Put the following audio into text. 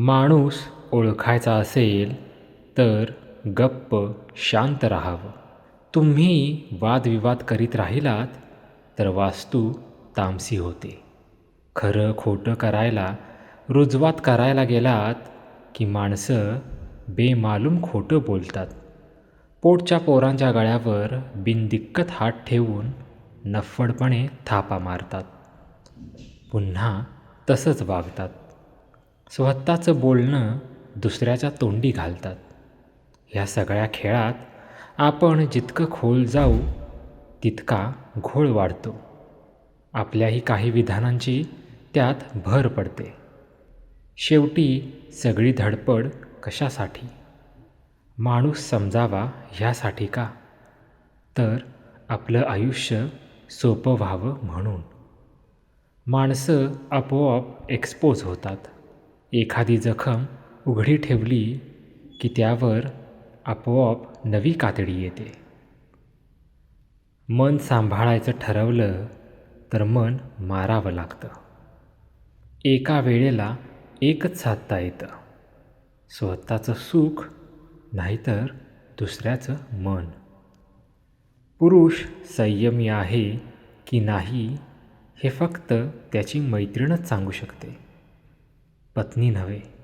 माणूस ओळखायचा असेल तर गप्प शांत राहावं. तुम्ही वादविवाद करीत राहिलात तर वास्तू तामसी होते. खरं खोटं करायला रुजवात करायला गेलात की माणसं बेमालूम खोटं बोलतात. पोटच्या पोरांच्या गळ्यावर बिनदिक्कत हात ठेवून नफ्फडपणे थापा मारतात. पुन्हा तसंच वागतात. स्वतःचं बोलणं दुसऱ्याच्या तोंडी घालतात. ह्या सगळ्या खेळात आपण जितकं खोल जाऊ तितका घोळ वाढतो. आपल्याही काही विधानांची त्यात भर पडते. शेवटी सगळी धडपड कशासाठी? माणूस समजावा ह्यासाठी का? तर आपलं आयुष्य सोपं व्हावं म्हणून. माणसं आपोआप एक्सपोज होतात. एखादी जखम उघडी ठेवली की त्यावर आपोआप नवी कातडी येते. मन सांभाळायचं ठरवलं तर मन मारावं लागतं. एका वेळेला एकच साधता येतं. स्वतःचं सुख नाहीतर दुसऱ्याचं मन. पुरुष संयमी आहे की नाही हे फक्त त्याची मैत्रीणच सांगू शकते. पत्नी नव्हे.